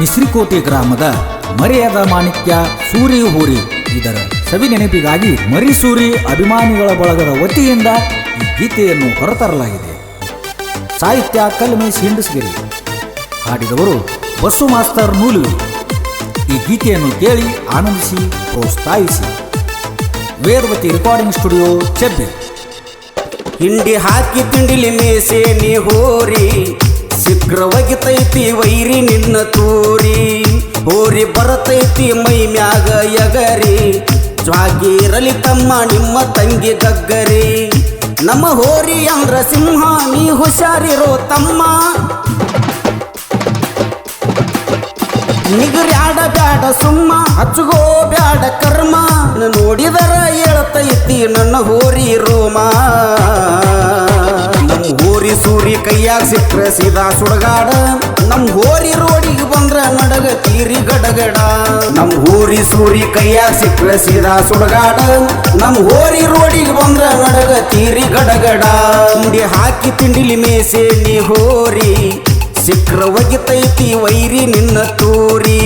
ಮಿಶ್ರಿಕೋಟೆ ಗ್ರಾಮದ ಮರೆಯದ ಮಾಣಿಕ್ಯ ಸೂರಿ ಹೂರಿ. ಇದರ ಸವಿ ನೆನಪಿಗಾಗಿ ಮರಿಸೂರಿ ಅಭಿಮಾನಿಗಳ ಬಳಗದ ವತಿಯಿಂದ ಈ ಗೀತೆಯನ್ನು ಹೊರತರಲಾಗಿದೆ. ಸಾಹಿತ್ಯ ಕಲ್ಮೇಶ್ ಹಿಂಡಸ್ಗಿರಿ. ಹಾಡಿದವರು ಬಸ್ಸು ಮಾಸ್ತರ್ ನೂಲುವಿ. ಈ ಗೀತೆಯನ್ನು ಕೇಳಿ ಆನಂದಿಸಿ, ಪ್ರೋತ್ಸಾಹಿಸಿ. ವೇದವತಿ ರೆಕಾರ್ಡಿಂಗ್ ಸ್ಟುಡಿಯೋ ಚೆಬ್ಬೆ ಹಿಂಡಿ ಹಾಕಿ ತಿಂಡಿಲಿ ಮೇಸೇನಿ ನೀ ಹೋರಿ. ಸಿಕ್ರ ಒಗಿತೈತಿ ವೈರಿ ನಿನ್ನ ತೂರಿ. ಹೋರಿ ಬರತೈತಿ ಮೈ ಮ್ಯಾಗ ಯಗರಿ. ಜ್ವಾಗಿರಲಿ ತಮ್ಮ ನಿಮ್ಮ ತಂಗಿ ಗಗ್ಗರಿ. ನಮ್ಮ ಹೋರಿ ಅಂದ್ರ ಸಿಂಹ, ನೀ ಹುಷಾರಿರೋ ತಮ್ಮ. ನಿಗರ್ಯಾಡ ಬ್ಯಾಡ ಸುಮ್ಮ ಹಚ್ಚುಗೋ ಬ್ಯಾಡ ಕರ್ಮ. ನೋಡಿದರ ಹೇಳ್ತೈತಿ ನನ್ನ ಹೋರಿ ರೋಮ. ಸೂರಿ ಕೈಯಾಗ ಸಿಕ್ರ ಸೀದಾ ಸುಡಗಾಡ. ನಮ್ ಹೋರಿ ರೋಡಿಗೆ ಬಂದ್ರ ನಡಗ ತೀರಿ ಗಡಗಡ. ನಮ್ ಹೋರಿ ಸೂರಿ ಕೈಯಾಗ ಸಿಕ್ರ ಸೀದಾ ಸುಡಗಾಡ. ನಮ್ ಹೋರಿ ರೋಡಿಗೆ ಬಂದ್ರ ನಡಗ ತೀರಿ ಗಡಗಡ. ಮುಡಿ ಹಾಕಿ ತಿಂಡಿಲಿ ಮೇಸೆ ನೀ ಹೋರಿ ಸಿಕ್ಕರ ಒಗಿತೈತಿ ವೈರಿ ನಿನ್ನ ತೂರಿ.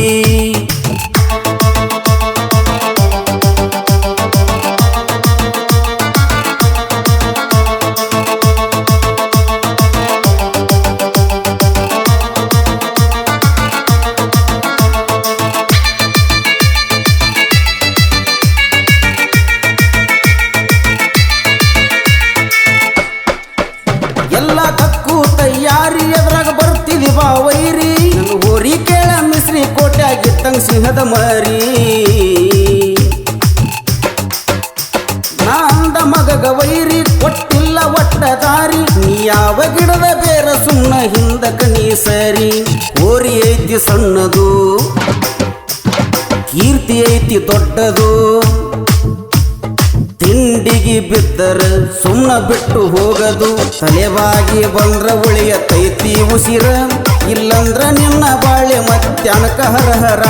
ಕೋಟೆ ಸಿಹದ ಮರಿ. ನಾಂದ ಮಗಗ ವೈರಿ ಕೊಟ್ಟಿಲ್ಲ ಒಟ್ಟ ದಾರಿ. ನೀ ಯಾವ ಗಿಡದ ಬೇರ ಸುಣ್ಣ ಹಿಂದಕ ನೀ ಸರಿ. ಓರಿ ಐತಿ ಸಣ್ಣದು, ಕೀರ್ತಿ ಐತಿ ದೊಡ್ಡದು. ತಿಂಡಿಗೆ ಬಿದ್ದರ ಸುಮ್ಮನ ಬಿಟ್ಟು ಹೋಗದು. ತಲೆವಾಗಿ ಬಂದ್ರ ಉಳಿಯತೈತಿ ಉಸಿರ. ಇಲ್ಲಂದ್ರ ನಿನ್ನ ಬಾಳೆ ಮತ್ಯಾನಕ ಹರಹರ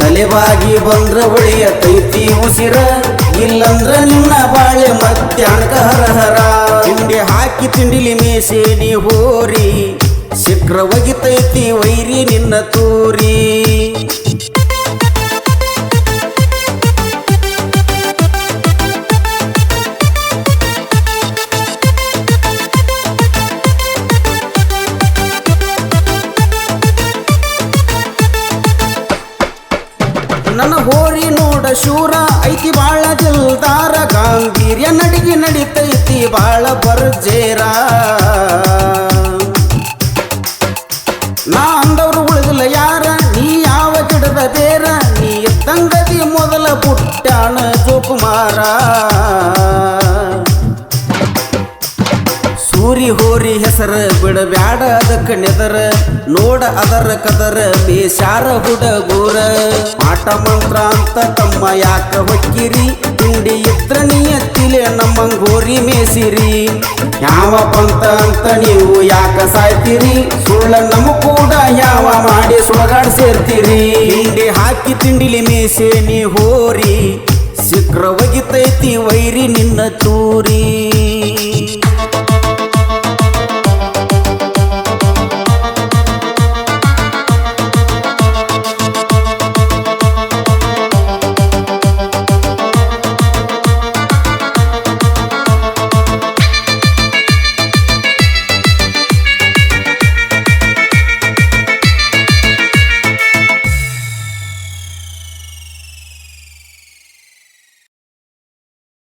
ತಲೆವಾಗಿ ಬಂದ್ರ ಉಳಿಯತೈತಿ ಉಸಿರ, ಇಲ್ಲಂದ್ರ ನಿನ್ನ ಬಾಳೆ ಮತ್ಯಾನಕ ಹರಹರ ತಿಂಡಿ ಹಾಕಿ ತಿಂಡಿಲಿ ಮೀಸೇನಿ ಹೋರಿ, ಶೀಘ್ರವಾಗಿ ತೈತಿ ವೈರಿ ನಿನ್ನ ತೂರಿ. ನನ್ನ ಹೋರಿ ನೋಡ ಶೂರ ಐತಿ ಬಾಳ ದಿಲ್ದಾರ. ಗಾಂಭೀರ್ಯ ನಡಿಗೆ ನಡಿತೈತಿ ಬಾಳ ಬರ್ಜೇರ. ನಾ ಅಂದವ್ರು ಉಳಿದಿಲ್ಲ ಯಾರ, ನೀ ಯಾವ ಗಿಡದ ಬೇರ. ನೀ ತಂಗದಿ ಮೊದಲ ಪುಟ್ಟಾಣ ಜೋಕುಮಾರ. ಹೋರಿ ಹೆಸರ ಬಿಡಬ್ಯಾಡ ಅದಕ್ಕ ನೆದರ. ನೋಡ ಅದರ ಕದರ, ಬೇಸಾರ ಹುಡಗೂರ. ಆಟ ಮಂತ್ರ ಅಂತ ತಮ್ಮ ಯಾಕ ಹೊಕ್ಕಿರಿ? ತಿಂಡಿ ಇತ್ರ ನಿಯತ್ತಿಲೆ ನಮ್ಮ ಗೋರಿ ಮೇಸಿರಿ. ಯಾವ ಪಂತ ಅಂತ ನೀವು ಯಾಕ ಸಾಯ್ತೀರಿ? ಸುಳ್ಳ ನಮ ಕೂಡ ಯಾವ ಮಾಡಿ ಸುಳಗಾಡ್ ಸೇರ್ತೀರಿ? ಹಿಂಡಿ ಹಾಕಿ ತಿಂಡಿಲಿ ಮೇಸೆ ನೀ ಹೋರಿ. ಸಿಕ್ರ ಒಗಿತೈತಿ ವೈರಿ ನಿನ್ನ ತೂರಿ.